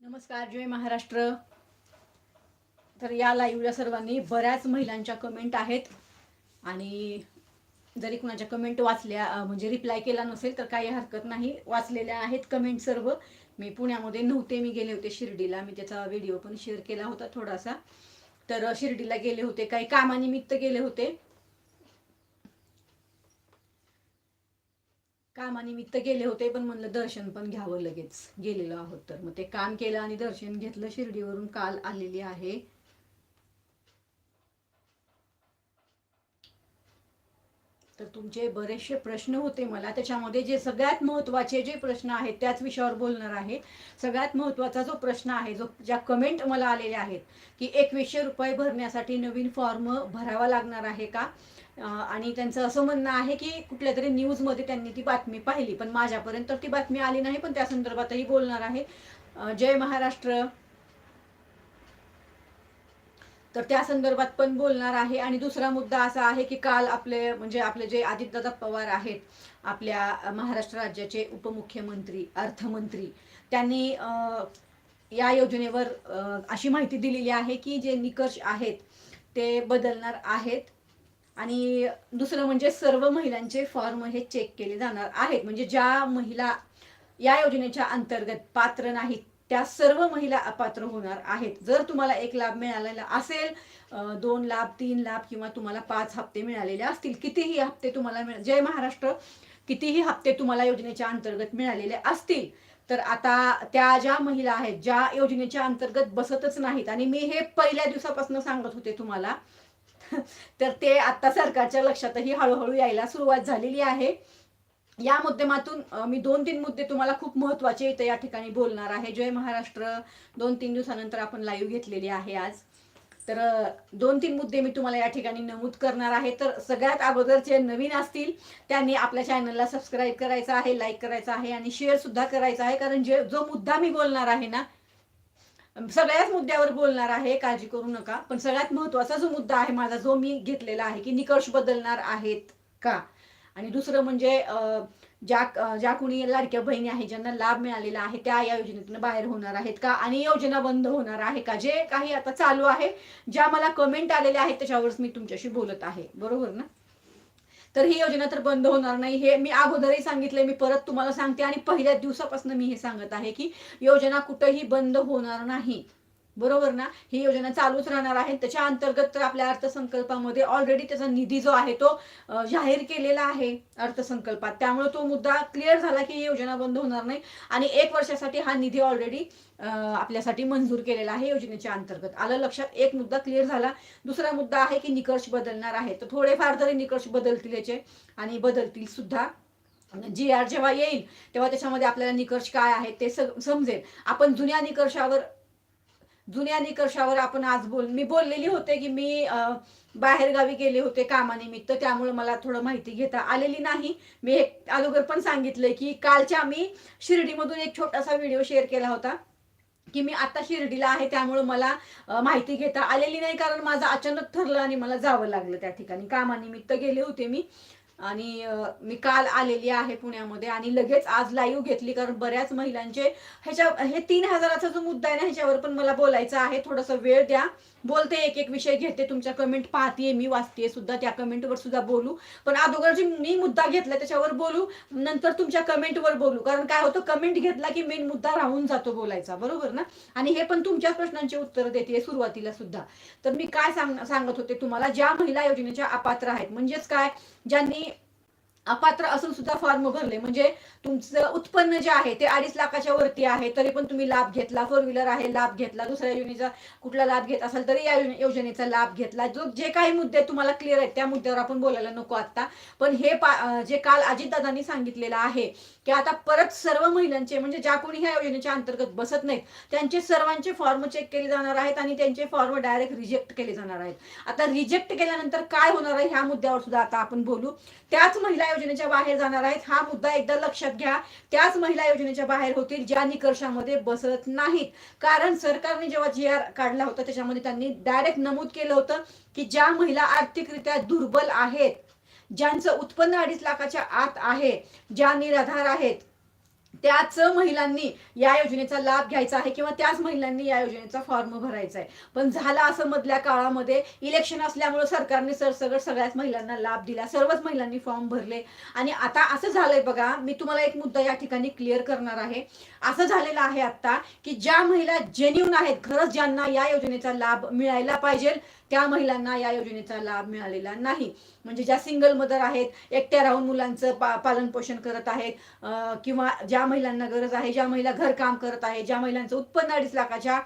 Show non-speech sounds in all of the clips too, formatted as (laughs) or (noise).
नमस्कार जय महाराष्ट्र. तर या लाईव्हला सर्वांनी बऱ्याच महिलांच्या कमेंट आहेत. आणि जरी कुणाच्या कमेंट वाचल्या म्हणजे रिप्लाय केला नसेल तर काही हरकत नाही. वाचलेल्या आहेत कमेंट सर्व. मी पुण्यामध्ये नव्हते मी गेले होते शिर्डीला. मी त्याचा व्हिडिओ पण शेअर केला होता थोडासा. तर शिर्डीला गेले होते काही कामानिमित्त गेले होते. कामानिमित्त गेले होते पण म्हणलं दर्शन पण घ्यावं लगेच. गेलेलो आहोत तर. मग ते काम केलं आणि दर्शन घेतलं शिर्डीवरून काल आलेली आहे. तर तुमचे बरेचसे प्रश्न होते मला. त्याच्यामध्ये जे सगळ्यात महत्त्वाचे जे प्रश्न आहेत त्याच विषयावर बोलणार आहे. सगळ्यात महत्त्वाचा जो प्रश्न आहे जो ज्या कमेंट मला आलेल्या आहेत की एकवीसशे रुपये भरण्यासाठी नवीन फॉर्म भरावा लागणार आहे का? आणि त्यांचं असं म्हणणं आहे की कुठल्या तरी न्यूजमध्ये त्यांनी ती बातमी पाहिली पण माझ्यापर्यंत ती बातमी आली नाही पण त्या संदर्भातही बोलणार आहे. जय महाराष्ट्र. तर त्या संदर्भात पण बोलणार आहे. आणि दुसरा मुद्दा असा आहे की काल आपले म्हणजे आपले जे आदित्यदादा पवार आहेत आपल्या महाराष्ट्र राज्याचे उपमुख्यमंत्री अर्थमंत्री त्यांनी या योजनेवर अशी माहिती दिलेली आहे की जे निकष आहेत ते बदलणार आहेत. आणि दुसरं म्हणजे सर्व महिलांचे फॉर्म हे चेक केले जाणार आहेत. म्हणजे ज्या महिला या योजनेच्या अंतर्गत पात्र नाहीत त्या सर्व महिला अपात्र होणार आहेत. जर तुम्हाला एक लाभ मिळालेला असेल दोन लाभ तीन लाभ किंवा तुम्हाला पाच हप्ते मिळालेले असतील कितीही हप्ते तुम्हाला मिळ जय महाराष्ट्र कितीही हप्ते तुम्हाला योजनेच्या अंतर्गत मिळालेले असतील तर आता त्या ज्या महिला आहेत ज्या योजनेच्या अंतर्गत बसतच नाहीत आणि मी हे पहिल्या दिवसापासून सांगत होते तुम्हाला (laughs) तर ते आता सरकारच्या लक्षातही हळूहळू यायला सुरुवात झालेली आहे. या माध्यमातून मी दोन तीन मुद्दे तुम्हाला खूप महत्त्वाचे इथे या ठिकाणी बोलणार आहे. जय महाराष्ट्र. दोन तीन दिवसानंतर आपण लाईव्ह घेतलेली आहे आज. तर दोन तीन मुद्दे मी तुम्हाला या ठिकाणी नमूद करणार आहे. तर सगळ्यात अगोदर जे नवीन असतील त्यांनी आपल्या चॅनलला सबस्क्राईब करायचं आहे लाईक करायचं आहे आणि शेअर सुद्धा करायचा आहे. कारण जे जो मुद्दा मी बोलणार आहे ना सगळ्याच मुद्द्यावर बोलणार आहे काळजी करू नका. पण सगळ्यात महत्त्वाचा जो मुद्दा आहे माझा जो मी घेतलेला आहे की निकष बदलणार आहेत का? आणि दुसरं म्हणजे ज्या ज्या कुणी लाडक्या बहिणी आहेत ज्यांना लाभ मिळालेला आहे त्या या योजनेतून बाहेर होणार आहेत का? आणि योजना बंद होणार आहे का? जे काही आता चालू आहे ज्या मला कमेंट आलेल्या आहेत त्याच्यावरच मी तुमच्याशी बोलत आहे. बरोबर ना? तर ही योजना तर बंद होणार नाही. हे मी अगोदरही सांगितले मी परत तुम्हाला सांगते. आणि पहिल्या दिवसापासून मी हे सांगत आहे की योजना कुठंही बंद होणार नाही. बरोबर ना? ही योजना चालूच राहणार आहे. त्याच्या अंतर्गत तर आपल्या अर्थसंकल्पामध्ये ऑलरेडी त्याचा निधी जो आहे तो जाहीर केलेला आहे अर्थसंकल्पात. त्यामुळे तो मुद्दा क्लिअर झाला की ही योजना बंद होणार नाही. आणि एक वर्षासाठी हा निधी ऑलरेडी आपल्यासाठी मंजूर केलेला आहे योजनेच्या अंतर्गत. आलं लक्षात? एक मुद्दा क्लिअर झाला. दुसरा मुद्दा आहे की निकष बदलणार आहे. तर थोडेफार तरी निकष बदलतील याचे आणि बदलतील सुद्धा जी आर जेव्हा येईल तेव्हा त्याच्यामध्ये आपल्याला निकष काय आहेत ते समजेल. आपण जुन्या निकषावर जुन्या निकषावर आपण आज बोल मी बोललेली होते की मी बाहेरगावी गेले होते कामानिमित्त त्यामुळे मला थोडं माहिती घेता आलेली नाही. मी एक अगोदर पण सांगितलंय की कालच्या मी शिर्डीमधून एक छोटासा व्हिडिओ शेअर केला होता की मी आता शिर्डीला आहे त्यामुळे मला माहिती घेता आलेली नाही कारण माझं अचानक ठरलं आणि मला जावं लागलं त्या ठिकाणी. कामानिमित्त गेले होते मी. आणि मी काल आलेली आहे पुण्यामध्ये आणि लगेच आज लाईव्ह घेतली कारण बऱ्याच महिलांचे ह्याच्या हे तीन हजाराचा जो मुद्दा आहे ना ह्याच्यावर पण मला बोलायचं आहे. थोडासा वेळ द्या. बोलते एक एक विषय घेते तुमच्या कमेंट पाहते मी वाचते सुद्धा त्या कमेंटवर सुद्धा बोलू. पण अगोदर जी मी मुद्दा घेतला त्याच्यावर बोलू नंतर तुमच्या कमेंटवर बोलू. कारण काय होतं कमेंट घेतला की मेन मुद्दा राहून जातो बोलायचा बरोबर ना? आणि हे पण तुमच्याच प्रश्नांची उत्तर देते सुरुवातीला सुद्धा. तर मी काय सांग सांगत होते तुम्हाला ज्या महिला योजनेच्या अपात्र आहेत म्हणजेच काय? ज्यांनी अपात्र असून सुद्धा फॉर्म भरले म्हणजे तुमचं उत्पन्न जे आहे ते अडीच लाखाच्या वरती आहे तरी पण तुम्ही लाभ घेतला. फोर व्हीलर आहे लाभ घेतला. दुसऱ्या योजनेचा कुठला लाभ घेत असाल तरी या योजनेचा लाभ घेतला. जो जे काही मुद्दे तुम्हाला क्लिअर आहेत त्या मुद्द्यावर आपण बोलायला नको आता. पण हे पा जे काल अजितदादांनी सांगितलेलं आहे की आता परत सर्व महिलांचे म्हणजे ज्या कोणी ह्या योजनेच्या अंतर्गत बसत नाहीत त्यांचे सर्वांचे फॉर्म चेक केले जाणार आहेत आणि त्यांचे फॉर्म डायरेक्ट रिजेक्ट केले जाणार आहेत. आता रिजेक्ट केल्यानंतर काय होणार आहे ह्या मुद्द्यावर सुद्धा आता आपण बोलू. त्याच महिला योजनेच्या बाहेर जाणार आहेत. हा मुद्दा एकदा लक्षात घ्या. त्याच महिला योजनेच्या बाहेर होतील ज्या निकषामध्ये बसत नाहीत. कारण सरकारने जेव्हा जी आर काढला होता त्याच्यामध्ये त्यांनी डायरेक्ट नमूद केलं होतं की ज्या महिला आर्थिकरित्या दुर्बल आहेत ज्यांचं उत्पन्न अडीच लाखाच्या आत आहे ज्या निराधार आहेत त्याच महिलांनी या योजनेचा लाभ घ्यायचा आहे किंवा त्याच महिलांनी या योजनेचा फॉर्म भरायचा आहे. पण झाला असं मधल्या काळामध्ये इलेक्शन असल्यामुळे सरकारने सरसगट सगळ्याच महिलांना लाभ दिला. सर्वच महिलांनी फॉर्म भरले. आणि आता असं झालंय बघा मी तुम्हाला एक मुद्दा या ठिकाणी क्लिअर करणार आहे. असं झालेलं आहे आता की ज्या महिला जेन्युन आहेत खरंच ज्यांना या योजनेचा लाभ मिळायला पाहिजे त्या महिलांना या योजनेचा लाभ मिळालेला नाही. म्हणजे ज्या सिंगल मदर आहेत एकट्या राहून मुलांचं पा पालन पोषण करत आहेत किंवा ज्या महिलांना गरज आहे ज्या महिला घरकाम करत आहे ज्या महिलांचं उत्पन्न अडीच लाखाच्या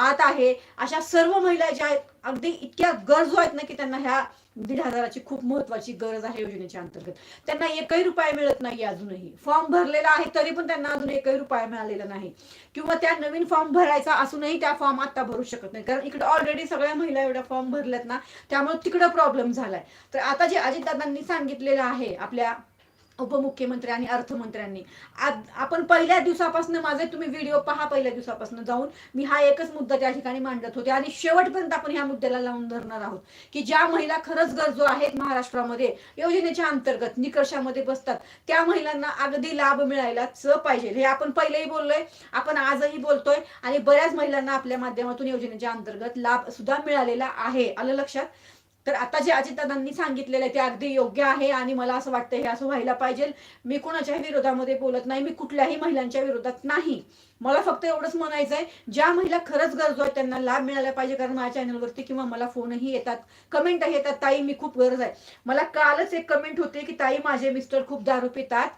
आत आहे अशा सर्व महिला ज्या आहेत अगदी इतक्या गरजू आहेत ना की त्यांना ह्या दीड हजाराची खूप महत्वाची गरज आहे योजनेच्या अंतर्गत. त्यांना एकही रुपया मिळत नाही अजूनही. फॉर्म भरलेला आहे तरी पण त्यांना अजून एकही रुपया मिळालेला नाही. किंवा त्या नवीन फॉर्म भरायचा असूनही त्या फॉर्म आता भरू शकत नाही. कारण इकडे ऑलरेडी सगळ्या महिला एवढ्या फॉर्म भरल्यात ना त्यामुळे तिकडं प्रॉब्लेम झालाय. तर आता जे अजितदादांनी सांगितलेलं आहे आपल्या उपमुख्यमंत्री आणि अर्थमंत्र्यांनी. आपण पहिल्या दिवसापासून माझे तुम्ही व्हिडिओ पहा पहिल्या दिवसापासून जाऊन. मी हा एकच मुद्दा त्या ठिकाणी मांडत होते आणि शेवटपर्यंत आपण ह्या मुद्द्याला लावून धरणार आहोत. की ज्या महिला खरंच गरजू आहेत महाराष्ट्रामध्ये योजनेच्या अंतर्गत निकषामध्ये बसतात त्या महिलांना अगदी लाभ मिळायलाच पाहिजे. हे आपण पहिलेही बोललोय आपण आजही बोलतोय आणि बऱ्याच महिलांना आपल्या माध्यमातून योजनेच्या अंतर्गत लाभ सुद्धा मिळालेला आहे. आलं लक्षात? तर आता जे अजितदादांनी सांगितलेलं आहे ते अगदी योग्य आहे आणि मला असं वाटतं हे असं व्हायला पाहिजे. मी कोणाच्याही विरोधामध्ये बोलत नाही मी कुठल्याही महिलांच्या विरोधात नाही. मला फक्त एवढंच म्हणायचं आहे ज्या महिला खरंच गरजू आहेत त्यांना लाभ मिळाला पाहिजे कारण माझ्या चॅनलवरती किंवा मला फोनही येतात कमेंटही येतात ताई मी खूप गरज आहे. मला कालच एक कमेंट होते की ताई माझे मिस्टर खूप दारू पितात.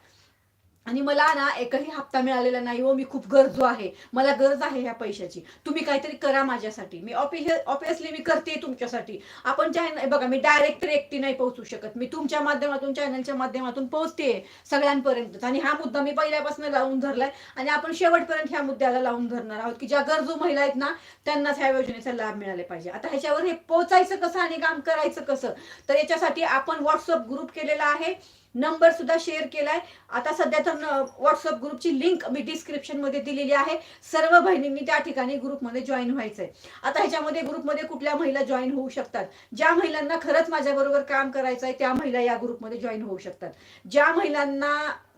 आणि मला ना एकही हप्ता मिळालेला नाही हो मी खूप गरजू आहे. मला गरज आहे ह्या पैशाची. तुम्ही काहीतरी करा माझ्यासाठी. मी ऑब्विसली मी करते तुमच्यासाठी. आपण चॅनल बघा मी डायरेक्ट तर एकटी नाही पोहोचू शकत. मी तुमच्या माध्यमातून चॅनलच्या माध्यमातून पोहोचते सगळ्यांपर्यंत आणि हा मुद्दा मी पहिल्यापासून लावून धरलाय. आणि आपण शेवटपर्यंत ह्या मुद्द्याला लावून धरणार आहोत की ज्या गरजू महिला आहेत ना त्यांनाच ह्या योजनेचा लाभ मिळाले पाहिजे. आता ह्याच्यावर हे पोहोचायचं कसं आणि काम करायचं कसं? तर याच्यासाठी आपण व्हॉट्सअप ग्रुप केलेला आहे. नंबर सुद्धा शेअर केलाय. आता सध्या तर व्हॉट्सअप ग्रुपची लिंक मी डिस्क्रिप्शनमध्ये दिलेली आहे. सर्व बहिणींनी त्या ठिकाणी ग्रुपमध्ये जॉईन व्हायचंय. आता ह्याच्यामध्ये ग्रुपमध्ये कुठल्या महिला जॉईन होऊ शकतात? ज्या महिलांना खरंच माझ्याबरोबर काम करायचं आहे त्या महिला या ग्रुपमध्ये जॉईन होऊ शकतात. ज्या महिलांना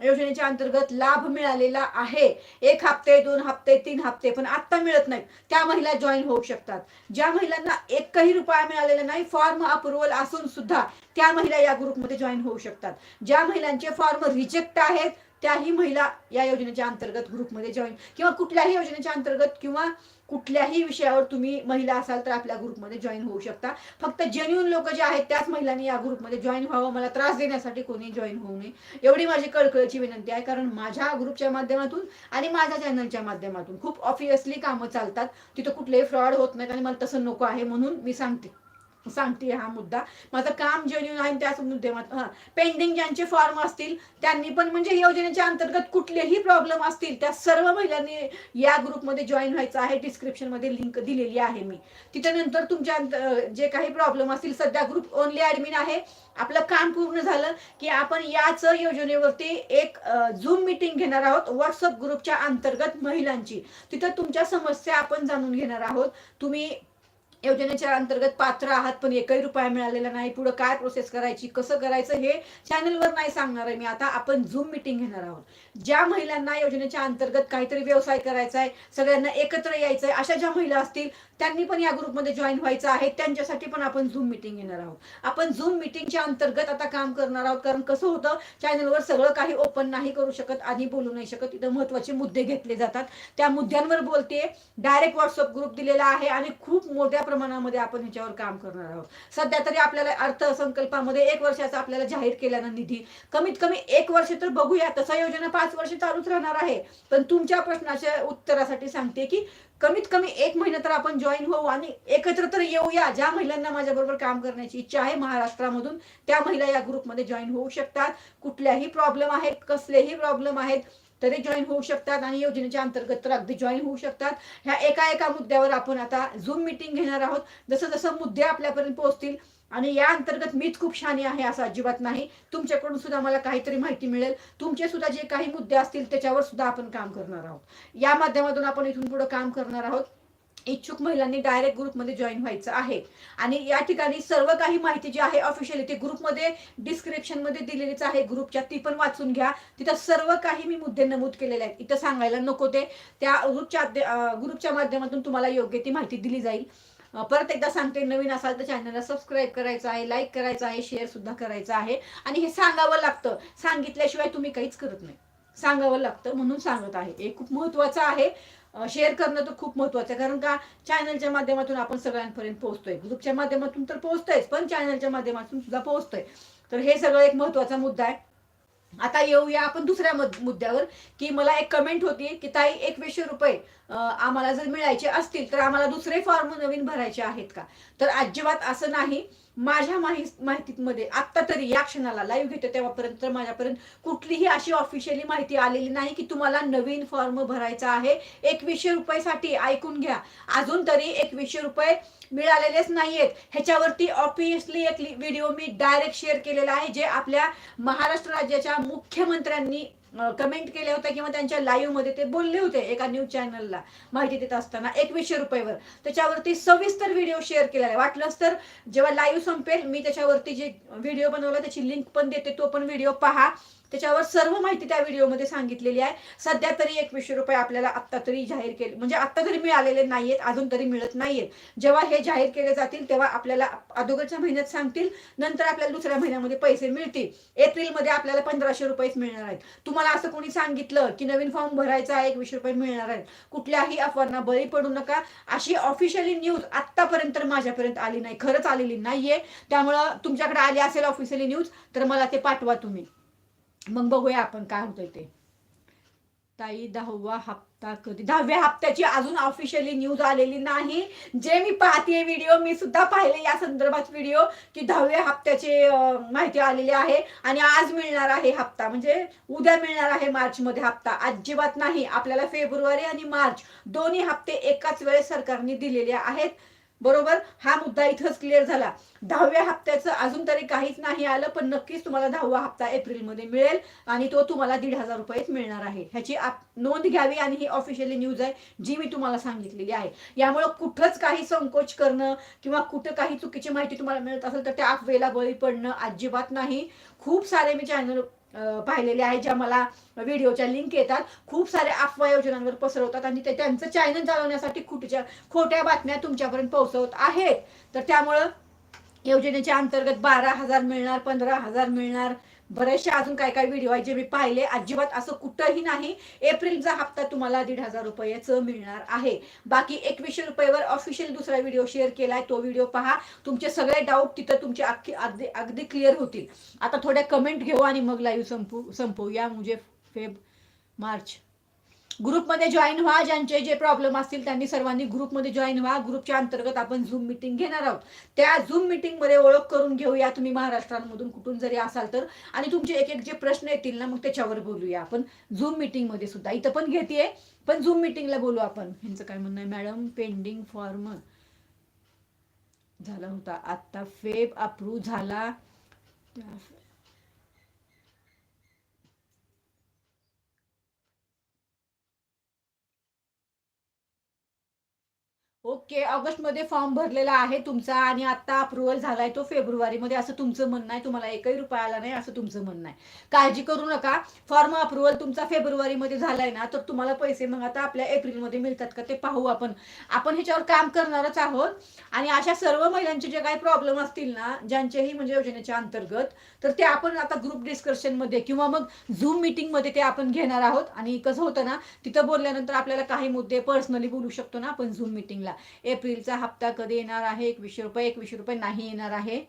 योजनेच्या अंतर्गत लाभ मिळालेला आहे एक हप्ते दोन हप्ते तीन हप्ते पण आत्ता मिळत नाही त्या महिला जॉईन होऊ शकतात. ज्या महिलांना एकही रुपया मिळालेला नाही फॉर्म अप्रुव्हल असून सुद्धा त्या महिला या ग्रुपमध्ये जॉईन होऊ शकतात. ज्या महिलांचे फॉर्म रिजेक्ट आहेत त्याही महिला या योजनेच्या अंतर्गत ग्रुपमध्ये जॉईन किंवा कुठल्याही योजनेच्या अंतर्गत किंवा कुठल्याही विषयावर तुम्ही महिला असाल तर आपल्या ग्रुपमध्ये जॉईन होऊ शकता. फक्त जेन्युन लोक जे आहेत त्याच महिलांनी या ग्रुपमध्ये जॉईन व्हावं. मला त्रास देण्यासाठी कोणी जॉईन होऊ नये. एवढी माझी कळकळीची विनंती आहे कारण माझ्या ग्रुपच्या माध्यमातून आणि माझ्या चॅनलच्या माध्यमातून खूप ऑफियसली कामं चालतात. तिथं कुठलेही फ्रॉड होत नाहीत आणि मला तसं नको आहे म्हणून मी सांगते. सांगते हा मुद्दा. माझं काम जेन्युन आहे त्याच मुद्दे हा. पेंडिंग ज्यांचे फॉर्म असतील त्यांनी पण म्हणजे योजनेच्या अंतर्गत कुठलेही प्रॉब्लेम असतील त्या सर्व महिलांनी या ग्रुपमध्ये जॉईन व्हायचं आहे. डिस्क्रिप्शनमध्ये लिंक दिलेली आहे मी. तिथं नंतर तुमच्या जे काही प्रॉब्लेम असतील सध्या ग्रुप ओनली ऍडमिन आहे. आपलं काम पूर्ण झालं की आपण याच योजनेवरती एक झूम मिटिंग घेणार आहोत व्हॉट्सअप ग्रुपच्या अंतर्गत महिलांची. तिथं तुमच्या समस्या आपण जाणून घेणार आहोत. तुम्ही योजनेच्या अंतर्गत पात्र आहात पण एकही रुपया मिळालेला नाही. पुढे काय प्रोसेस करायची कसं करायचं हे चॅनलवर नाही सांगणार आहे मी. आता आपण झूम मिटिंग घेणार आहोत. ज्या महिलांना योजनेच्या अंतर्गत काहीतरी व्यवसाय करायचा आहे सगळ्यांना एकत्र यायचं आहे अशा ज्या महिला असतील त्यांनी पण या ग्रुपमध्ये जॉईन व्हायचं आहे. त्यांच्यासाठी पण आपण झूम मिटिंग घेणार आहोत. आपण झूम मिटिंगच्या अंतर्गत आता काम करणार आहोत कारण कसं होतं चॅनलवर सगळं काही ओपन नाही करू शकत आधी बोलू नाही शकत. तिथं महत्त्वाचे मुद्दे घेतले जातात. त्या मुद्द्यांवर बोलते डायरेक्ट व्हॉट्सअप ग्रुप दिलेला आहे आणि खूप मोठ्या प्रमाणामध्ये आपण ह्याच्यावर काम करणार आहोत. सध्या तरी आपल्याला अर्थसंकल्पामध्ये एक वर्षाचा आपल्याला जाहीर केल्यानं निधी कमीत कमी एक वर्ष तर बघूया तसा योजना पाच वर्ष चालूच राहणार आहे. पण तुमच्या प्रश्नाच्या उत्तरासाठी सांगते की कमीत कमी एक महिना तर आपण जॉईन होऊ आणि एकत्र तर येऊया. ज्या महिलांना माझ्याबरोबर काम करण्याची इच्छा आहे महाराष्ट्रामधून त्या महिला या ग्रुपमध्ये जॉईन होऊ शकतात. कुठल्याही प्रॉब्लेम आहेत कसलेही प्रॉब्लेम आहेत तरी जॉईन होऊ शकतात आणि योजनेच्या अंतर्गत तर अगदी जॉईन होऊ शकतात. ह्या एका एका मुद्द्यावर आपण आता झूम मिटिंग घेणार आहोत. जसं जसं मुद्दे आपल्यापर्यंत पोहोचतील आणि या अंतर्गत मीच खूप शानी आहे असं अजिबात नाही. तुमच्याकडून सुद्धा मला काहीतरी माहिती मिळेल. तुमचे सुद्धा जे काही मुद्दे असतील त्याच्यावर सुद्धा आपण काम करणार आहोत. या माध्यमातून आपण इथून पुढे काम करणार आहोत. इच्छुक महिलांनी डायरेक्ट ग्रुपमध्ये जॉईन व्हायचं आहे. आणि या ठिकाणी सर्व काही माहिती जी आहे ऑफिशियली ती ग्रुपमध्ये डिस्क्रिप्शनमध्ये दिलेलीच आहे. ग्रुपच्या ती पण वाचून घ्या. तिथं सर्व काही मी मुद्दे नमूद केलेले आहेत. इथं सांगायला नको ते. त्या ग्रुपच्या ग्रुपच्या माध्यमातून तुम्हाला योग्य ती माहिती दिली जाईल. परत एकदा सांगते नवीन असाल तर चॅनलला सबस्क्राईब करायचं आहे लाईक करायचं आहे शेअर सुद्धा करायचं आहे. आणि हे सांगावं लागतं. सांगितल्याशिवाय तुम्ही काहीच करत नाही. सांगावं लागतं म्हणून सांगत आहे. हे खूप महत्वाचं आहे. शेअर करणं तर खूप महत्वाचं आहे. कारण का चॅनलच्या माध्यमातून आपण सगळ्यांपर्यंत पोहोचतोय. ग्रुपच्या माध्यमातून तर पोहोचतोयच पण चॅनलच्या माध्यमातून सुद्धा पोहोचतोय. तर हे सगळं एक महत्त्वाचा मुद्दा आहे. आता येऊया आपण दुसऱ्या मुद्द्यावर की मला एक कमेंट होती की ताई एकवीसशे रुपये आम्हाला जर मिळायचे असतील तर आम्हाला दुसरे फॉर्म नवीन भरायचे आहेत का? तर अजिबात असं नाही. माझ्या माहीत माहितीमध्ये आत्ता तरी या क्षणाला लाईव्ह घेतो तेव्हापर्यंत तर माझ्यापर्यंत कुठलीही अशी ऑफिशियली माहिती आलेली नाही की तुम्हाला नवीन फॉर्म भरायचा आहे. एकवीसशे रुपयासाठी ऐकून घ्या. अजून तरी एकवीसशे रुपये मिळालेलेच नाहीयेत. ह्याच्यावरती ऑब्विसली एक व्हिडिओ मी डायरेक्ट शेअर केलेला आहे जे आपल्या महाराष्ट्र राज्याच्या मुख्यमंत्र्यांनी कमेंट केले होते किंवा त्यांच्या लाईव्हमध्ये ते बोलले होते एका न्यूज चॅनलला माहिती देत असताना एकवीसशे रुपयेवर. त्याच्यावरती सविस्तर व्हिडिओ शेअर केलेला आहे. वाटलंच तर जेव्हा लाईव्ह संपेल मी त्याच्यावरती जे व्हिडिओ बनवला त्याची लिंक पण देते तो पण व्हिडिओ पहा. त्याच्यावर सर्व माहिती त्या व्हिडिओमध्ये सांगितलेली आहे. सध्या तरी एकवीसशे रुपये आपल्याला आत्ता तरी जाहीर केले म्हणजे आत्ता तरी मिळालेले नाहीयेत अजून तरी मिळत नाहीयेत. जेव्हा हे जाहीर केले जातील तेव्हा आपल्याला अगोदरच्या महिन्यात सांगतील नंतर आपल्याला दुसऱ्या महिन्यामध्ये पैसे मिळतील. एप्रिलमध्ये आपल्याला पंधराशे रुपयेच मिळणार आहेत. तुम्हाला असं कोणी सांगितलं की नवीन फॉर्म भरायचा आहे एकवीसशे रुपये मिळणार आहेत. कुठल्याही अफवांना बळी पडू नका. अशी ऑफिशियली न्यूज आत्तापर्यंत माझ्यापर्यंत आली नाही. खरंच आलेली नाहीये. त्यामुळं तुमच्याकडे आली असेल ऑफिशियली न्यूज तर मला ते पाठवा तुम्ही. मग बघूया आपण काय होतंय ते. ताई दहावा हप्ता कधी? दहाव्या हप्त्याची अजून ऑफिशियली न्यूज आलेली नाही. जे मी पाहते व्हिडिओ मी सुद्धा पाहिले या संदर्भात व्हिडिओ की दहाव्या हप्त्याची माहिती आलेली आहे. आणि आज मिळणार आहे हप्ता. म्हणजे उद्या मिळणार आहे मार्च मध्ये हप्ता. अजिबात नाही. आपल्याला फेब्रुवारी आणि मार्च दोन्ही हप्ते एकाच वेळेस सरकारने दिलेले आहेत. बरोबर? हा मुद्दा इथंच क्लिअर झाला. दहाव्या हप्त्याचं अजून तरी काहीच नाही आलं पण नक्कीच तुम्हाला दहावा हप्ता एप्रिलमध्ये मिळेल आणि तो तुम्हाला दीड हजार रुपयेच मिळणार आहे. ह्याची नोंद घ्यावी आणि ही ऑफिशियली न्यूज आहे जी मी तुम्हाला सांगितलेली आहे. यामुळं कुठंच काही संकोच करणं किंवा कुठं काही चुकीची माहिती तुम्हाला मिळत असेल तर त्या वेला बळी पडणं अजिबात नाही. खूप सारे मी चॅनल पाहिलेले आहे ज्या मला व्हिडिओच्या लिंक येतात. खूप साऱ्या अफवा योजनांवर पसरवतात आणि ते त्यांचं चॅनल चालवण्यासाठी खोटीच्या खोट्या बातम्या तुमच्यापर्यंत पोहोचवत आहेत. तर त्यामुळं योजनेच्या अंतर्गत बारा हजार मिळणार पंधरा हजार मिळणार बरेचसे अजून काय काय व्हिडिओ आहेत जे मी पाहिले. अजिबात असं कुठंही नाही. एप्रिलचा हप्ता तुम्हाला दीड हजार रुपयाचं मिळणार आहे. बाकी एकवीसशे रुपयावर ऑफिशियल दुसरा व्हिडिओ शेअर केलाय. तो व्हिडिओ पहा. तुमचे सगळे डाऊट तिथं तुमचे अख्खी अगदी अगदी क्लिअर होतील. आता थोड्या कमेंट घेऊ आणि मग लाईव्ह संपू संपवूया. म्हणजे फेब मार्च. ग्रुपमध्ये जॉईन व्हा ज्यांचे जे प्रॉब्लेम असतील त्यांनी सर्वांनी ग्रुपमध्ये जॉईन व्हा. ग्रुपच्या अंतर्गत आपण झूम मिटिंग घेणार आहोत. त्या झूममध्ये ओळख करून घेऊया तुम्ही महाराष्ट्रांमधून कुठून जरी असाल तर. आणि तुमचे एक एक जे प्रश्न येतील ना मग त्याच्यावर बोलूया आपण. झूममध्ये सुद्धा. इथं पण घेते पण झूम मिटिंगला बोलू आपण. ह्यांचं काय म्हणणं आहे? मॅडम पेंडिंग फॉर्म झाला होता. आता फेब अप्रूव्ह झाला. ओके ऑगस्टमध्ये फॉर्म भरलेला आहे तुमचा आणि आता अप्रुव्हल झालाय तो फेब्रुवारीमध्ये. असं तुमचं म्हणणं आहे. तुम्हाला एकही रुपया आला नाही असं तुमचं म्हणणं आहे. काळजी करू नका. फॉर्म अप्रुव्हल तुमचा फेब्रुवारीमध्ये झालाय ना तर तुम्हाला पैसे मग आता आपल्या एप्रिलमध्ये मिळतात का ते पाहू आपण. आपण ह्याच्यावर काम करणारच आहोत. आणि अशा सर्व महिलांचे जे काही प्रॉब्लेम असतील ना ज्यांचेही म्हणजे योजनेच्या अंतर्गत तर ते आपण आता ग्रुप डिस्कशनमध्ये किंवा मग झूम मीटिंगमध्ये ते आपण घेणार आहोत. आणि कसं होतं ना तिथं बोलल्यानंतर आपल्याला काही मुद्दे पर्सनली बोलू शकतो ना आपण झूम मिटिंगला एप्रिलचा हप्ता कधी येणार आहे? एकवीसशे रुपये एकवीसशे रुपये नाही येणार आहे.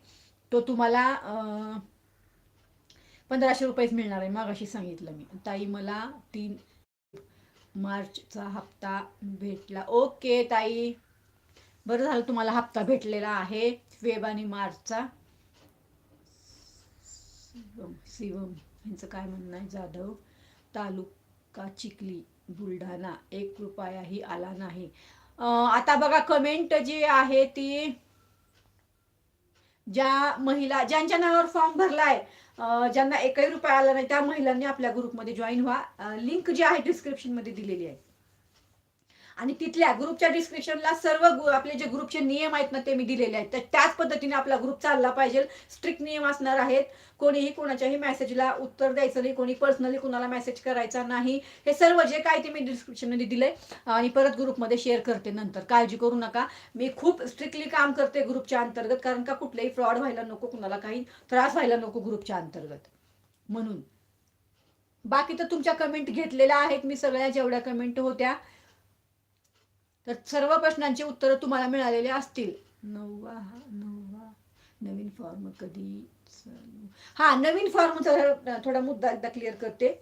तो तुम्हाला पंधराशे रुपयेच मिळणार आहे मग अशी सांगितलं मी. ताई मला तीन मार्चचा हप्ता भेटला. ओके ताई. बरं झालं तुम्हाला हप्ता भेटलेला आहे. फेब आणि मार्चचा. शिवम शिवम यांचं काय म्हणणं आहे? जाधव तालुका चिखली बुलढाणा. एक रुपयाही आला नाही. आता बघा कमेंट जी आहे ती ज्या महिला ज्यांच्या नावावर फॉर्म भरलाय ज्यांना एकही रुपया आला नाही त्या महिलांनी आपल्या ग्रुपमध्ये जॉईन व्हा. लिंक जी आहे डिस्क्रिप्शनमध्ये दिलेली आहे. आणि तिथल्या ग्रुपच्या डिस्क्रिप्शनला सर्व आपले जे ग्रुपचे नियम आहेत ना ते मी दिलेले आहेत. तर त्याच पद्धतीने आपला ग्रुप चालला पाहिजे. स्ट्रिक्ट नियम असणार आहेत. कोणीही कोणाच्याही मेसेजला उत्तर द्यायचं नाही कोणी पर्सनली कोणाला मेसेज करायचा नाही. हे सर्व जे काय ते मी डिस्क्रिप्शनमध्ये दिलंय आणि परत ग्रुपमध्ये शेअर करते नंतर. काळजी करू नका. मी खूप स्ट्रिक्टली काम करते ग्रुपच्या अंतर्गत कारण का कुठलेही फ्रॉड व्हायला नको कुणाला काही त्रास व्हायला नको ग्रुपच्या अंतर्गत. म्हणून. बाकी तर तुमच्या कमेंट घेतलेल्या आहेत. मी सगळ्या जेवढ्या कमेंट होत्या तर सर्व प्रश्नांची उत्तरं तुम्हाला मिळालेली असतील. नववा हा नववा. नवीन फॉर्म कधी हा नवीन फॉर्मचा थोडा मुद्दा एकदा क्लिअर करते.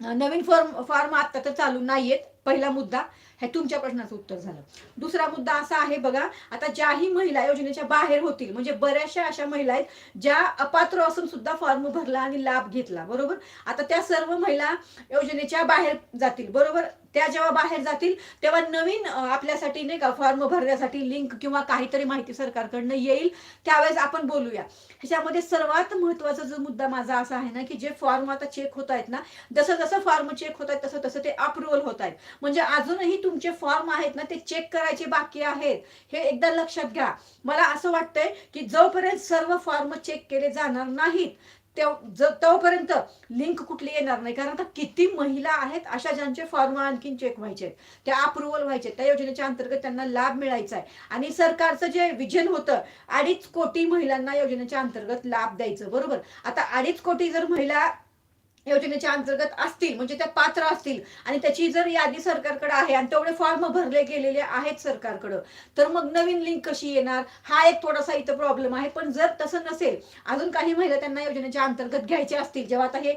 नवीन फॉर्म फॉर्म आता तर चालू नाहीयेत. पहिला मुद्दा हे तुमच्या प्रश्नाचं उत्तर झालं. दुसरा मुद्दा असा आहे बघा आता ज्याही महिला योजनेच्या बाहेर होतील म्हणजे बऱ्याचशा अशा महिला आहेत ज्या अपात्र असून सुद्धा फॉर्म भरला आणि लाभ घेतला बरोबर? आता त्या सर्व महिला योजनेच्या बाहेर जातील बरोबर? त्या जेव्हा बाहेर जातील तेव्हा नवीन आपल्यासाठी नाही का फॉर्म भरण्यासाठी लिंक किंवा काहीतरी माहिती सरकारकडनं येईल त्यावेळेस आपण बोलूया. ह्याच्यामध्ये सर्वात महत्त्वाचा जो मुद्दा माझा असा आहे ना की जे फॉर्म आता चेक होत आहेत ना जसं जसं फॉर्म चेक होत आहेत तसं तसं ते अप्रुव्हल होत आहेत म्हणजे अजूनही तुमचे फॉर्म आहेत ना ते चेक करायचे बाकी आहेत. हे एकदा लक्षात घ्या. मला असं वाटतंय की जोपर्यंत सर्व फॉर्म चेक केले जाणार नाहीत तोपर्यंत लिंक कुठली येणार नाही. कारण आता किती महिला आहेत अशा ज्यांचे फॉर्म आणखीन चेक व्हायचे त्या अप्रुव्हल व्हायचे त्या योजनेच्या अंतर्गत त्यांना लाभ मिळायचा आहे. आणि सरकारचं जे विजन होतं अडीच कोटी महिलांना योजनेच्या अंतर्गत लाभ द्यायचं. बरोबर? आता अडीच कोटी जर महिला योजनेच्या अंतर्गत असतील म्हणजे त्या पात्र असतील आणि त्याची जर यादी सरकारकडे आहे आणि तेवढे फॉर्म भरले गेलेले आहेत सरकारकडं तर मग नवीन लिंक कशी येणार? हा एक थोडासा इथं प्रॉब्लेम आहे. पण जर तसं नसेल अजून काही महिला त्यांना योजनेच्या अंतर्गत घ्यायचे असतील. जेव्हा आता हे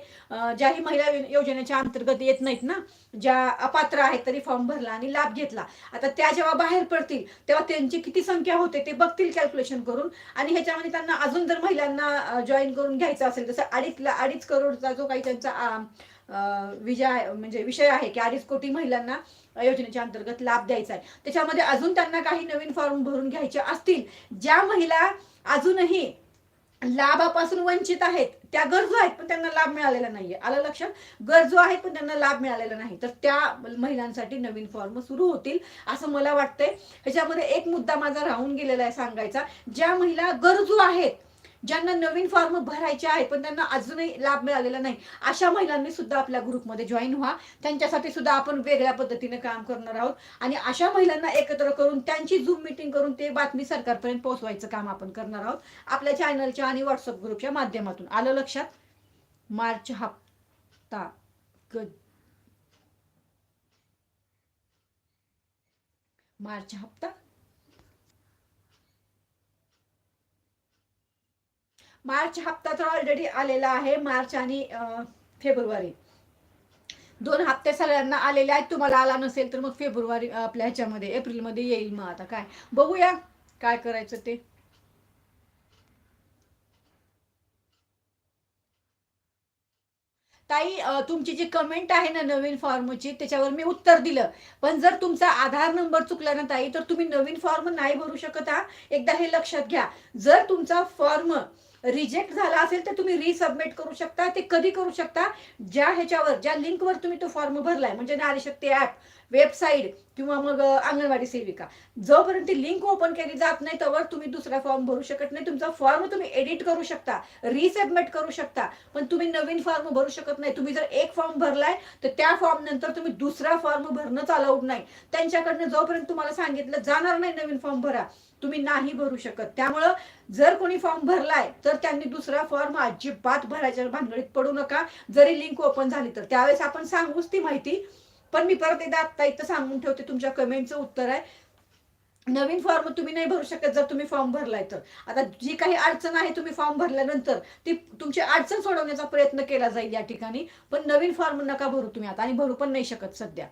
ज्याही महिला योजनेच्या अंतर्गत येत नाहीत ना ज्या अपात्र आहेत तरी फॉर्म भरला आणि लाभ घेतला. आता त्या जेव्हा बाहेर पडतील तेव्हा त्यांची किती संख्या होते ते बघतील कॅल्क्युलेशन करून. आणि ह्याच्यामध्ये त्यांना अजून जर महिलांना जॉईन करून घ्यायचं असेल जसं अडीच अडीच करोडचा जो काही योजनेचा विजय म्हणजे विषय आहे की अडीच कोटी महिलांना योजनेच्या अंतर्गत लाभ द्यायचा आहे. त्याच्यामध्ये अजून त्यांना काही नवीन फॉर्म भरून घ्यायचे असतील ज्या महिला अजूनही लाभापासून वंचित आहेत त्या गरजू आहेत पण त्यांना लाभ मिळालेला नाहीये. आलं लक्षात? गरजू आहेत पण त्यांना लाभ मिळालेला नाही. तर त्या महिलांसाठी नवीन फॉर्म सुरू होतील असं मला वाटतंय. ह्याच्यामध्ये एक मुद्दा माझा राहून गेलेला आहे सांगायचा. ज्या महिला गरजू आहेत ज्यांना नवीन फॉर्म भरायचे आहेत पण त्यांना अजूनही लाभ मिळालेला नाही अशा महिलांनी सुद्धा आपल्या ग्रुपमध्ये जॉईन व्हा. त्यांच्यासाठी सुद्धा आपण वेगळ्या पद्धतीने काम करणार आहोत. आणि अशा महिलांना एकत्र करून त्यांची झूम मिटिंग करून ते बातमी सरकारपर्यंत पोहोचवायचं काम आपण करणार आहोत. आपल्या चॅनलच्या आणि व्हॉट्सअप ग्रुपच्या माध्यमातून. आलं लक्षात? मार्च हप्ता. क- मार्च हप्ता? मार्च हप्ता तर ऑलरेडी आलेला आहे मार्च आणि फेब्रुवारी. दोन हप्ते सगळ्यांना आलेले आहेत तुम्हाला आला नसेल तर मग फेब्रुवारी आपल्या ह्याच्यामध्ये एप्रिलमध्ये येईल मग आता काय. बघूया काय करायचं ते. ताई तुमची जी कमेंट आहे ना नवीन फॉर्मची त्याच्यावर मी उत्तर दिलं. पण जर तुमचा आधार नंबर चुकला ना ताई तर तुम्ही नवीन फॉर्म नाही भरू शकत हा. एकदा हे लक्षात घ्या. जर तुमचा फॉर्म रिजेक्ट झाला असेल तर तुम्ही रिसबमिट करू शकता ते कधी करू शकता? ज्या ह्याच्यावर ज्या लिंकवर तुम्ही तो फॉर्म भरलाय म्हणजे नारीशक्ती ऍप वेबसाईट किंवा मग अंगणवाडी सेविका. जोपर्यंत ती लिंक ओपन केली जात नाही तोवर तुम्ही दुसरा फॉर्म भरू शकत नाही. तुमचा फॉर्म तुम्ही एडिट करू शकता रिसबमिट करू शकता. पण तुम्ही नवीन फॉर्म भरू शकत नाही. तुम्ही जर एक फॉर्म भरलाय तर त्या फॉर्म नंतर तुम्ही दुसरा फॉर्म भरणंच अलाउड नाही. त्यांच्याकडनं जोपर्यंत तुम्हाला सांगितलं जाणार नाही नवीन फॉर्म भरा तुम्ही नाही भरू शकत. त्यामुळं जर कोणी फॉर्म भरलाय तर त्यांनी दुसरा फॉर्म अजिबात भरायच्या भानगडीत पडू नका. जरी लिंक ओपन झाली तर. त्यावेळेस आपण सांगूच ती माहिती. पण मी परत एकदा आत्ता इथं सांगून ठेवते तुमच्या कमेंटचं उत्तर आहे. नवीन फॉर्म तुम्ही नाही भरू शकत जर तुम्ही फॉर्म भरलाय तर. आता जी काही अडचण आहे तुम्ही फॉर्म भरल्यानंतर ती तुमची अडचण सोडवण्याचा प्रयत्न केला जाईल या ठिकाणी. पण नवीन फॉर्म नका भरू तुम्ही आता. आणि भरू पण नाही शकत सध्या.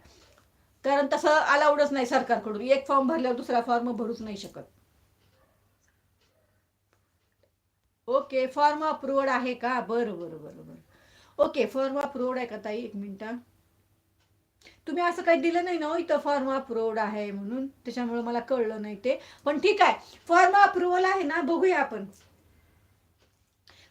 कारण तसं अलाउडच नाही सरकारकडून. एक फॉर्म भरल्यावर दुसरा फॉर्म भरूच नाही शकत. ओके फॉर्म अप्रुव्ड आहे का? बरं बरं बरं बरं. ओके फॉर्म अप्रुवड आहे का ताई? एक मिनिट. तुम्ही असं काही दिलं नाही ना हो इथं फॉर्म अप्रुवड आहे म्हणून? त्याच्यामुळे मला कळलं नाही ते. पण ठीक आहे फॉर्म अप्रुव्हल आहे ना बघूया आपण.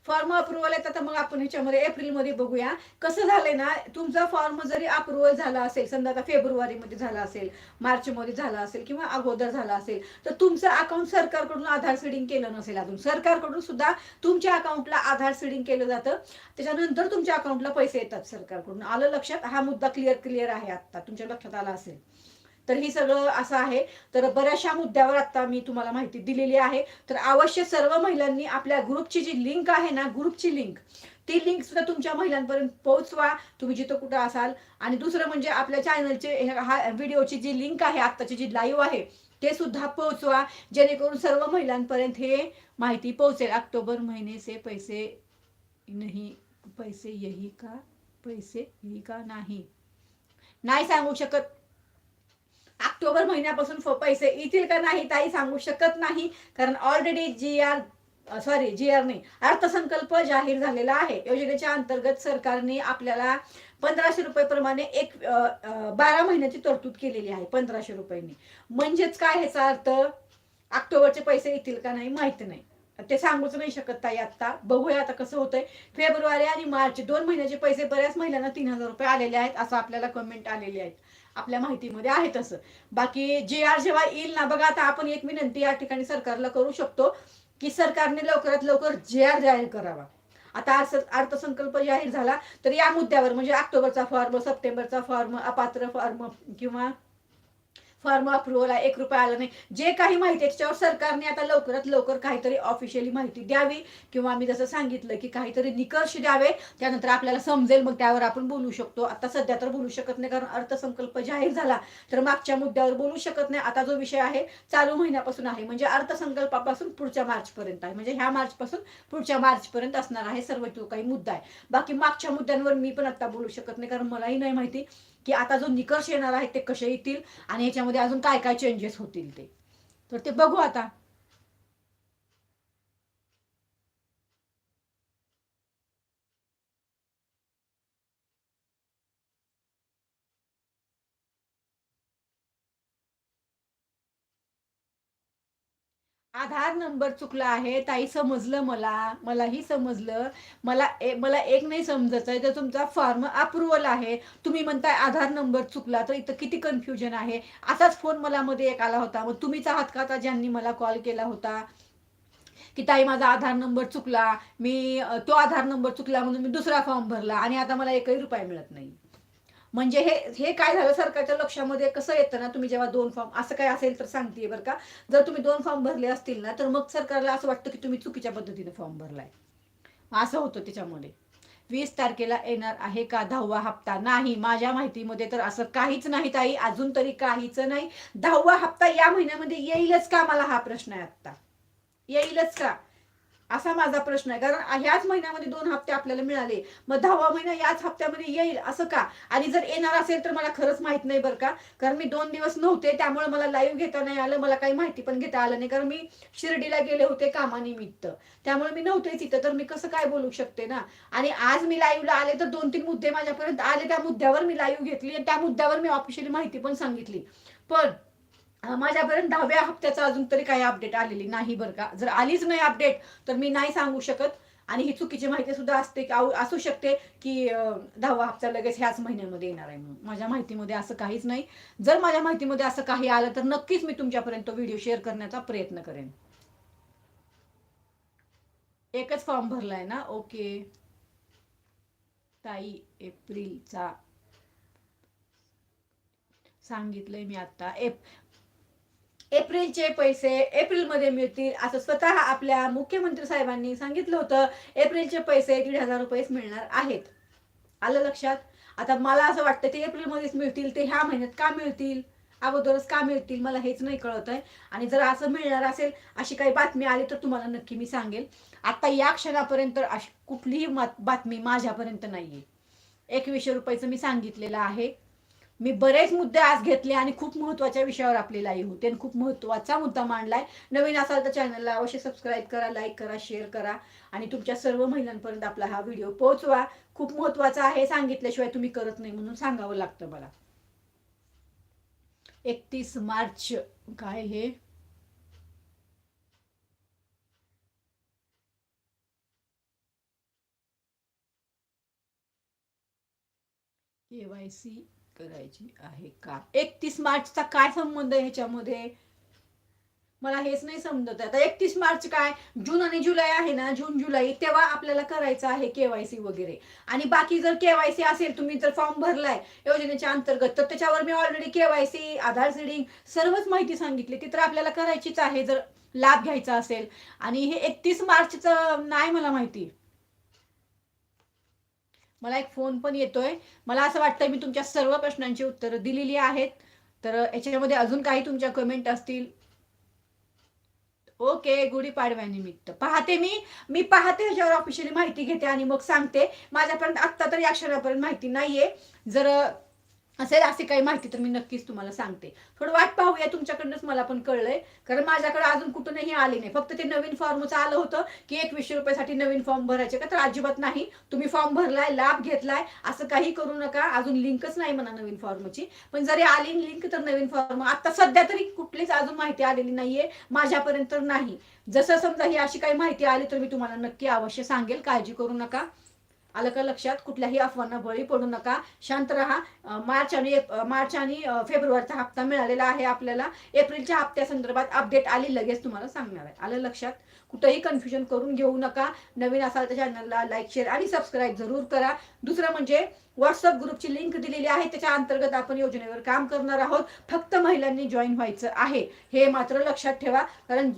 फॉर्म अप्रुव्हल येतात तर मग आपण ह्याच्यामध्ये एप्रिलमध्ये बघूया. कसं झालंय ना तुमचा फॉर्म जरी अप्रुव्हल झाला असेल समजा आता फेब्रुवारीमध्ये झाला असेल मार्चमध्ये झाला असेल किंवा अगोदर झाला असेल तर तुमचं अकाउंट सरकारकडून आधार सीडिंग केलं नसेल अजून. सरकारकडून सुद्धा तुमच्या अकाउंटला आधार सीडिंग केलं जातं. त्याच्यानंतर तुमच्या अकाउंटला पैसे येतात सरकारकडून. आलं लक्षात? हा मुद्दा क्लिअर क्लिअर आहे आता तुमच्या लक्षात आला असेल. तर हे सगळं असं आहे. तर बऱ्याचशा मुद्द्यावर आता मी तुम्हाला माहिती दिलेली आहे. तर अवश्य सर्व महिलांनी आपल्या ग्रुपची जी लिंक आहे ना ग्रुपची लिंक ती लिंक सुद्धा तुमच्या महिलांपर्यंत पोहोचवा. तुम्ही जिथं कुठं असाल. आणि दुसरं म्हणजे आपल्या चॅनलचे हा व्हिडिओची जी लिंक आहे आत्ताची जी लाईव्ह आहे ते सुद्धा पोहोचवा. जेणेकरून सर्व महिलांपर्यंत हे माहिती पोहोचेल. ऑक्टोबर महिने से पैसे नाही पैसे यही का? पैसे यही का नाही? नाही सांगू शकत. ऑक्टोबर महिन्यापासून पैसे येतील का नाही ताई सांगू शकत नाही. कारण already G R sorry G R नाही अर्थसंकल्प जाहीर झालेला आहे. योजनेच्या अंतर्गत सरकारने आपल्याला पंधराशे रुपये प्रमाणे एक बारा महिन्याची तरतूद केलेली आहे पंधराशे रुपयांनी. म्हणजेच काय ह्याचा अर्थ ऑक्टोबरचे पैसे येतील का नाही माहिती नाही. ते सांगूच नाही शकत ताई आता बघूया आता कसं होतंय. फेब्रुवारी आणि मार्च दोन महिन्याचे पैसे बऱ्याच महिलांना तीन हजार रुपये आलेले आहेत असं आपल्याला कमेंट आलेले आहेत. आपल्या माहितीमध्ये आहे तसं. बाकी जे आर जेव्हा येईल ना बघा आता आपण एक विनंती या ठिकाणी सरकारला करू शकतो की सरकारने लवकरात लवकर जे आर जाहीर करावा. आता अर्थसंकल्प जाहीर झाला तर या मुद्द्यावर म्हणजे ऑक्टोबरचा फॉर्म सप्टेंबरचा फॉर्म अपात्र फॉर्म किंवा फॉर्म अप्रुव्हल आहे एक रुपया आला नाही. जे काही माहिती आहे त्याच्यावर सरकारने आता लवकरात लवकर काहीतरी ऑफिशियली माहिती द्यावी. किंवा मी जसं सांगितलं की काहीतरी निकष द्यावे. त्यानंतर आपल्याला समजेल मग त्यावर आपण बोलू शकतो. आता सध्या तर बोलू शकत नाही कारण अर्थसंकल्प जाहीर झाला. तर मागच्या मुद्द्यावर बोलू शकत नाही. आता जो विषय आहे चालू महिन्यापासून आहे. म्हणजे अर्थसंकल्पापासून पुढच्या मार्चपर्यंत आहे. म्हणजे ह्या मार्चपासून पुढच्या मार्चपर्यंत असणार आहे सर्व तो काही मुद्दा आहे. बाकी मागच्या मुद्द्यांवर मी पण आता बोलू शकत नाही कारण मलाही नाही माहिती. की आता जो निकष येणार आहे ते कसे येतील आणि ह्याच्यामध्ये अजून काय काय चेंजेस होतील ते. तर ते बघू आता. आधार नंबर चुकला आहे ताई समजलं मला मलाही समजलं. मला ए, मला एक नाही समजत आहे तर तुमचा फॉर्म अप्रुव्हल आहे. तुम्ही म्हणताय आधार नंबर चुकला तर इथं किती कन्फ्युजन आहे. असाच फोन मला मध्ये एक आला होता मग तुम्हीच आहात का आता ज्यांनी मला कॉल केला होता? की ताई माझा आधार नंबर चुकला मी तो आधार नंबर चुकला म्हणून मी दुसरा फॉर्म भरला आणि आता मला एकही रुपया मिळत नाही. म्हणजे हे हे काय झालं? सरकारच्या लक्षामध्ये कसं येतं ना? तुम्ही जेव्हा दोन फॉर्म असं काय असेल तर सांगते बरं का? जर तुम्ही दोन फॉर्म भरले असतील ना तर मग सरकारला असं वाटतं की तुम्ही चुकीच्या पद्धतीने फॉर्म भरलाय. असं होतं त्याच्यामध्ये. वीस तारखेला येणार आहे का? दहावा हप्ता? नाही. माझ्या माहितीमध्ये तर असं काहीच नाही ताई. अजून तरी काहीच नाही. दहावा हप्ता या महिन्यामध्ये येईलच का? मला हा प्रश्न आहे आता येईलच का? असा माझा प्रश्न आहे. कारण ह्याच महिन्यामध्ये दोन हप्ते आपल्याला मिळाले. मग दहावा महिना याच हप्त्यामध्ये येईल असं का? आणि जर येणार असेल तर मला खरंच माहीत नाही बरं का. कारण मी दोन दिवस नव्हते त्यामुळे मला लाईव्ह घेता नाही आलं मला काही माहिती पण घेता आलं नाही. कारण मी शिर्डीला गेले होते कामानिमित्त. त्यामुळे मी नव्हतेच इथं तर मी कसं काय बोलू शकते ना? आणि आज मी लाईव्हला आले तर दोन तीन मुद्दे माझ्यापर्यंत आले त्या मुद्द्यावर मी लाईव्ह घेतली आणि त्या मुद्द्यावर मी ऑफिशियली माहिती पण सांगितली. पण माझ्यापर्यंत दहाव्या हप्त्याचा अजून तरी काही अपडेट आलेली नाही बरं का. जर आलीच नाही अपडेट तर मी नाही सांगू शकत. आणि ही चुकीची माहिती सुद्धा असते की असू शकते की दहावा हप्ता लगेच ह्याच महिन्यामध्ये येणार आहे म्हणून. माझ्या माहितीमध्ये असं काहीच नाही. जर माझ्या माहितीमध्ये असं काही आलं तर नक्कीच मी तुमच्यापर्यंत व्हिडिओ शेअर करण्याचा प्रयत्न करेन. एकच फॉर्म भरलाय ना? ओके ताई एप्रिलचा. सांगितलंय मी आता. एप एप्रिलचे पैसे एप्रिलमध्ये मिळतील असं स्वतः आपल्या मुख्यमंत्री साहेबांनी सांगितलं होतं. एप्रिलचे पैसे दीड हजार रुपयेच मिळणार आहेत. आलं लक्षात? आता मला असं वाटतं ते एप्रिलमध्येच मिळतील ते ह्या महिन्यात का मिळतील? अगोदरच का मिळतील? मला हेच नाही कळत आहे आणि जर असं मिळणार असेल अशी काही बातमी आली तर तुम्हाला नक्की मी सांगेल. आता या क्षणापर्यंत अशी कुठलीही बातमी माझ्यापर्यंत नाहीये. एकवीसशे रुपयाचं मी सांगितलेलं आहे. मी बरेच मुद्दे आज घेतले आणि खूप महत्त्वाच्या विषयावर आपली लाईव्ह होते आणि खूप महत्त्वाचा मुद्दा मांडलाय. नवीन असाल तर चॅनलला अवश्य सबस्क्राईब करा लाईक करा शेअर करा आणि तुमच्या सर्व महिलांपर्यंत आपला हा व्हिडिओ पोहोचवा. खूप महत्त्वाचा आहे सांगितल्याशिवाय तुम्ही करत नाही म्हणून सांगावं लागतं मला. एकतीस मार्च काय हे? केवायसी करायची आहे का? एकतीस मार्चचा काय संबंध आहे ह्याच्यामध्ये? मला हेच नाही समजत. आता एकतीस मार्च काय? जून आणि जुलै आहे ना? जून जुलै तेव्हा आपल्याला करायचं आहे केवायसी वगैरे. आणि बाकी जर केवायसी असेल तुम्ही जर फॉर्म भरलाय योजनेच्या अंतर्गत तर त्याच्यावर मी ऑलरेडी केवायसी आधार सीडिंग सर्वच माहिती सांगितली. ती तर आपल्याला करायचीच आहे जर लाभ घ्यायचा असेल. आणि हे एकतीस मार्चचं नाही मला माहिती. मला एक फोन पण येतोय. मला असं वाटतं मी तुमच्या सर्व प्रश्नांची उत्तरं दिलेली आहेत. तर याच्यामध्ये अजून काही तुमच्या कमेंट असतील? ओके गुढीपाडव्यानिमित्त पाहते मी. मी पाहते ह्याच्यावर ऑफिशियली माहिती घेते आणि मग सांगते. माझ्यापर्यंत आत्ता तरी अक्षरापर्यंत माहिती नाहीये. जर असेल अशी काही माहिती तर मी नक्कीच तुम्हाला सांगते. थोडं वाट पाहूया तुमच्याकडनंच मला पण कळलंय. कारण माझ्याकडे अजून कुठूनही आले नाही. फक्त ते नवीन फॉर्मच आलं होतं की एकवीसशे रुपयासाठी नवीन फॉर्म भरायचे का? तर अजिबात नाही. तुम्ही फॉर्म भरलाय लाभ घेतलाय असं काही करू नका. अजून लिंकच नाही म्हणा नवीन फॉर्मची पण जरी आली लिंक तर नवीन फॉर्म आता सध्या तरी कुठलीच अजून माहिती आलेली नाहीये. माझ्यापर्यंत नाही. जसं समजा ही अशी काही माहिती आली तर मी तुम्हाला नक्की अवश्य सांगेल. काळजी करू नका. आलं का लक्षात? कुठल्याही अफवांना बळी पडू नका. शांत राहा. मार्च आणि मार्च आणि फेब्रुवारीचा हप्ता मिळालेला आहे आपल्याला. एप्रिलच्या हप्त्यासंदर्भात अपडेट आली लगेच तुम्हाला सांगणार आहे. आलं लक्षात? कुठंही कन्फ्युजन करून घेऊ नका. नवीन असाल तर चॅनलला लाईक शेअर आणि सबस्क्राईब जरूर करा. दुसरं म्हणजे व्हॉट्सअप ग्रुपची लिंक दिलेली आहे. त्याच्या अंतर्गत आपण योजनेवर काम करणार आहोत. फक्त महिलांनी जॉईन व्हायचं आहे. हे मात्र लक्षात ठेवा. कारण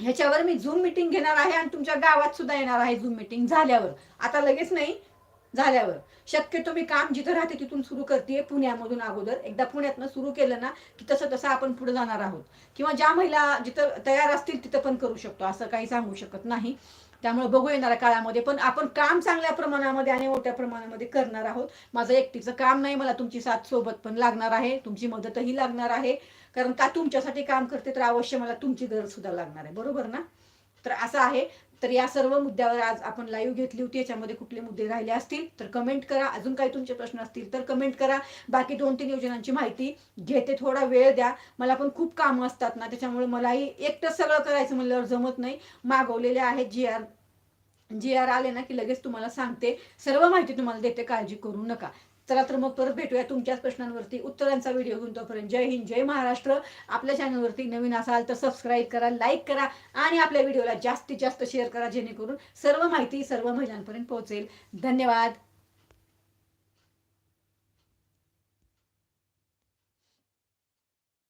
ह्याच्यावर मी झूम मिटिंग घेणार आहे आणि तुमच्या गावात सुद्धा येणार आहे झूम मिटिंग झाल्यावर. आता लगेच नाही झाल्यावर. शक्यतो मी काम जिथं राहते तिथून सुरू करते पुण्यामधून अगोदर. एकदा पुण्यातनं सुरू केलं ना की तसं तसं आपण पुढे जाणार आहोत. किंवा ज्या महिला जिथं तयार असतील तिथं पण करू शकतो. असं काही सांगू शकत नाही. त्यामुळे बघू येणाऱ्या काळामध्ये. पण आपण काम चांगल्या प्रमाणामध्ये आणि मोठ्या प्रमाणामध्ये करणार आहोत. माझं एकटीचं काम नाही मला तुमची साथ सोबत पण लागणार आहे. तुमची मदतही लागणार आहे. कारण का तुमच्यासाठी काम करते तर अवश्य मला तुमची गरज सुद्धा लागणार आहे. बरोबर ना? तर असं आहे. तर या सर्व मुद्द्यावर आज आपण लाईव्ह घेतली होती. याच्यामध्ये कुठले मुद्दे राहिले असतील तर कमेंट करा. अजून काही तुमचे प्रश्न असतील तर कमेंट करा. बाकी दोन तीन योजनांची माहिती घेते. थोडा वेळ द्या. मला पण खूप कामं असतात ना त्याच्यामुळे मलाही एकटं सगळं करायचं म्हणल्यावर जमत नाही. मागवलेले आहेत जी आर जी आर आले ना की लगेच तुम्हाला सांगते. सर्व माहिती तुम्हाला देते. काळजी करू नका. चला तर मग परत भेटूया तुमच्याच प्रश्नांवरती. उत्तरांचा व्हिडिओ घेऊन तोपर्यंत जय हिंद जय महाराष्ट्र. आपल्या चॅनलवरती नवीन असाल तर सबस्क्राईब करा लाईक करा आणि आपल्या व्हिडिओला जास्तीत जास्त शेअर करा जेणेकरून सर्व माहिती सर्व महिलांपर्यंत पोहोचेल. धन्यवाद.